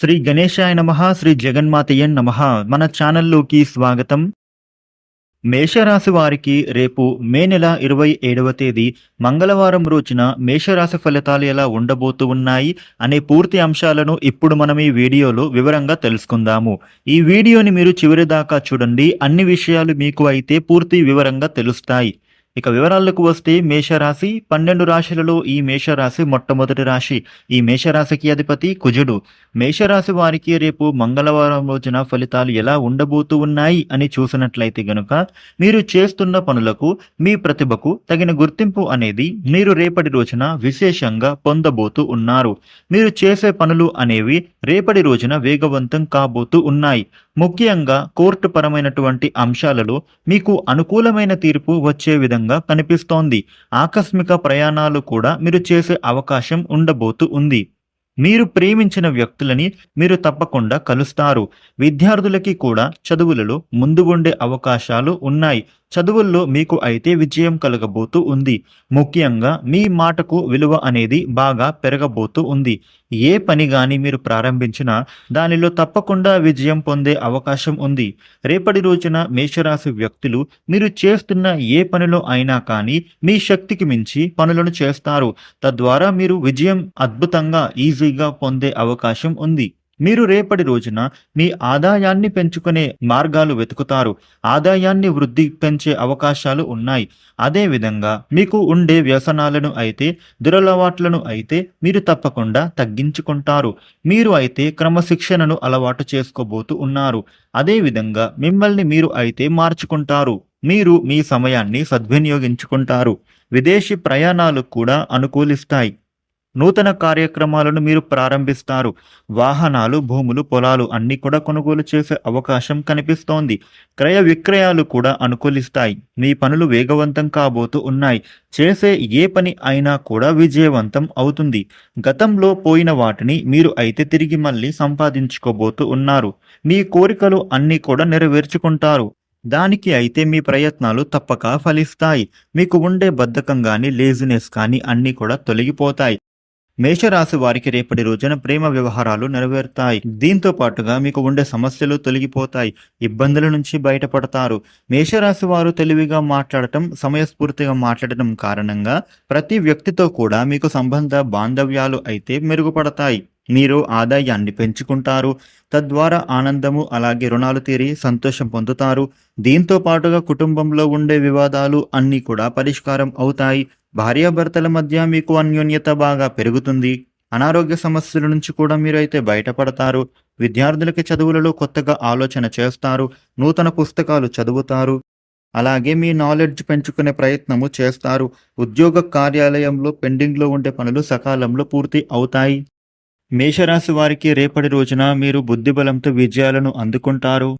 శ్రీ గణేశాయ నమ శ్రీ జగన్మాతయ్య నమ. మన ఛానల్లోకి స్వాగతం. మేషరాశి వారికి రేపు మే నెల ఇరవై ఏడవ తేదీ మంగళవారం రోజున మేషరాశి ఫలితాలు ఎలా ఉండబోతూ ఉన్నాయి అనే పూర్తి అంశాలను ఇప్పుడు మనం ఈ వీడియోలో వివరంగా తెలుసుకుందాము. ఈ వీడియోని మీరు చివరి దాకా చూడండి. అన్ని విషయాలు మీకు అయితే పూర్తి వివరంగా తెలుస్తాయి. ఇక వివరాలకు వస్తే మేషరాశి పన్నెండు రాశులలో ఈ మేషరాశి మొట్టమొదటి రాశి. ఈ మేషరాశికి అధిపతి కుజుడు. మేషరాశి వారికి రేపు మంగళవారం రోజున ఫలితాలు ఎలా ఉండబోతూ ఉన్నాయి అని చూసినట్లయితే గనుక మీరు చేస్తున్న పనులకు మీ ప్రతిభకు తగిన గుర్తింపు అనేది మీరు రేపటి రోజున విశేషంగా పొందబోతూ ఉన్నారు. మీరు చేసే పనులు అనేవి రేపటి రోజున వేగవంతం కాబోతూ ఉన్నాయి. ముఖ్యంగా కోర్టు పరమైనటువంటి అంశాలలో మీకు అనుకూలమైన తీర్పు వచ్చే విధంగా కనిపిస్తోంది. ఆకస్మిక ప్రయాణాలు కూడా మీరు చేసే అవకాశం ఉండబోతూ ఉంది. మీరు ప్రేమించిన వ్యక్తులని మీరు తప్పకుండా కలుస్తారు. విద్యార్థులకి కూడా చదువులలో ముందు ఉండే అవకాశాలు ఉన్నాయి. చదువుల్లో మీకు అయితే విజయం కలగబోతూ ఉంది. ముఖ్యంగా మీ మాటకు విలువ అనేది బాగా పెరగబోతూ ఉంది. ఏ పని కానీ మీరు ప్రారంభించినా దానిలో తప్పకుండా విజయం పొందే అవకాశం ఉంది. రేపటి రోజున మేషరాశి వ్యక్తులు మీరు చేస్తున్న ఏ పనిలో అయినా కానీ మీ శక్తికి మించి పనులను చేస్తారు. తద్వారా మీరు విజయం అద్భుతంగా ఈజీగా పొందే అవకాశం ఉంది. మీరు రేపటి రోజున మీ ఆదాయాన్ని పెంచుకునే మార్గాలు వెతుకుతారు. ఆదాయాన్ని వృద్ధి పెంచే అవకాశాలు ఉన్నాయి. అదేవిధంగా మీకు ఉండే వ్యసనాలను అయితే దురలవాట్లను అయితే మీరు తప్పకుండా తగ్గించుకుంటారు. మీరు అయితే క్రమశిక్షణను అలవాటు చేసుకోబోతూ ఉన్నారు. అదేవిధంగా మిమ్మల్ని మీరు అయితే మార్చుకుంటారు. మీరు మీ సమయాన్ని సద్వినియోగించుకుంటారు. విదేశీ ప్రయాణాలు కూడా అనుకూలిస్తాయి. నూతన కార్యక్రమాలను మీరు ప్రారంభిస్తారు. వాహనాలు భూములు పొలాలు అన్ని కూడా కొనుగోలు చేసే అవకాశం కనిపిస్తోంది. క్రయ విక్రయాలు కూడా అనుకూలిస్తాయి. మీ పనులు వేగవంతం కాబోతూ ఉన్నాయి. చేసే ఏ పని అయినా కూడా విజయవంతం అవుతుంది. గతంలో పోయిన వాటిని మీరు అయితే తిరిగి మళ్ళీ సంపాదించుకోబోతూ ఉన్నారు. మీ కోరికలు అన్నీ కూడా నెరవేర్చుకుంటారు. దానికి అయితే మీ ప్రయత్నాలు తప్పక ఫలిస్తాయి. మీకు ఉండే బద్ధకం కానీ లేజినెస్ కానీ అన్నీ కూడా తొలగిపోతాయి. మేషరాశి వారికి రేపటి రోజున ప్రేమ వ్యవహారాలు నెరవేరుతాయి. దీంతో పాటుగా మీకు ఉండే సమస్యలు తొలగిపోతాయి. ఇబ్బందుల నుంచి బయటపడతారు. మేషరాశి వారు తెలివిగా మాట్లాడటం సమయస్ఫూర్తిగా మాట్లాడటం కారణంగా ప్రతి వ్యక్తితో కూడా మీకు సంబంధ బాంధవ్యాలు అయితే మెరుగుపడతాయి. మీరు ఆదాయాన్ని పెంచుకుంటారు. తద్వారా ఆనందము అలాగే రుణాలు తీరి సంతోషం పొందుతారు. దీంతో పాటుగా కుటుంబంలో ఉండే వివాదాలు అన్నీ కూడా పరిష్కారం అవుతాయి. భార్యాభర్తల మధ్య మీకు అన్యోన్యత బాగా పెరుగుతుంది. అనారోగ్య సమస్యల నుంచి కూడా మీరు అయితే బయటపడతారు. విద్యార్థులకి చదువులలో కొత్తగా ఆలోచన చేస్తారు. నూతన పుస్తకాలు చదువుతారు. అలాగే మీ నాలెడ్జ్ పెంచుకునే ప్రయత్నము చేస్తారు. ఉద్యోగ కార్యాలయంలో పెండింగ్లో ఉండే పనులు సకాలంలో పూర్తి అవుతాయి. మేషరాశి వారికి రేపటి రోజున మీరు బుద్ధిబలంతో విజయాలను అందుకుంటారు.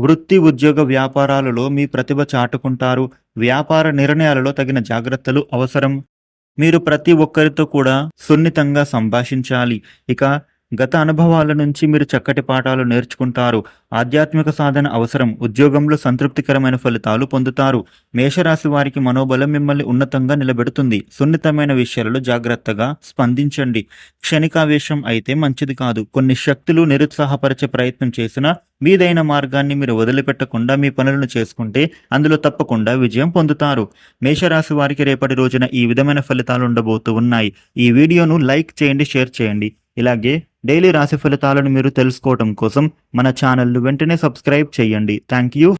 వృత్తి ఉద్యోగ వ్యాపారాలలో మీ ప్రతిభ చాటుకుంటారు. వ్యాపార నిర్ణయాలలో తగిన జాగ్రత్తలు అవసరం. మీరు ప్రతి ఒక్కరితో కూడా సున్నితంగా సంభాషించాలి. ఇక గత అనుభవాల నుంచి మీరు చక్కటి పాఠాలు నేర్చుకుంటారు. ఆధ్యాత్మిక సాధన అవసరం. ఉద్యోగంలో సంతృప్తికరమైన ఫలితాలు పొందుతారు. మేషరాశి వారికి మనోబలం మిమ్మల్ని ఉన్నతంగా నిలబెడుతుంది. సున్నితమైన విషయాలలో జాగ్రత్తగా స్పందించండి. క్షణికావేశం అయితే మంచిది కాదు. కొన్ని శక్తులు నిరుత్సాహపరిచే ప్రయత్నం చేసినా మీదైన మార్గాన్ని మీరు వదిలిపెట్టకుండా మీ పనులను చేసుకుంటే అందులో తప్పకుండా విజయం పొందుతారు. మేషరాశి వారికి రేపటి రోజున ఈ విధమైన ఫలితాలు ఉండబోతూ ఉన్నాయి. ఈ వీడియోను లైక్ చేయండి షేర్ చేయండి. ఇలాగే డైలీ రాశి ఫలితాలను మీరు తెలుసుకోవటం కోసం మన ఛానల్ను వెంటనే సబ్స్క్రైబ్ చేయండి. Thank you.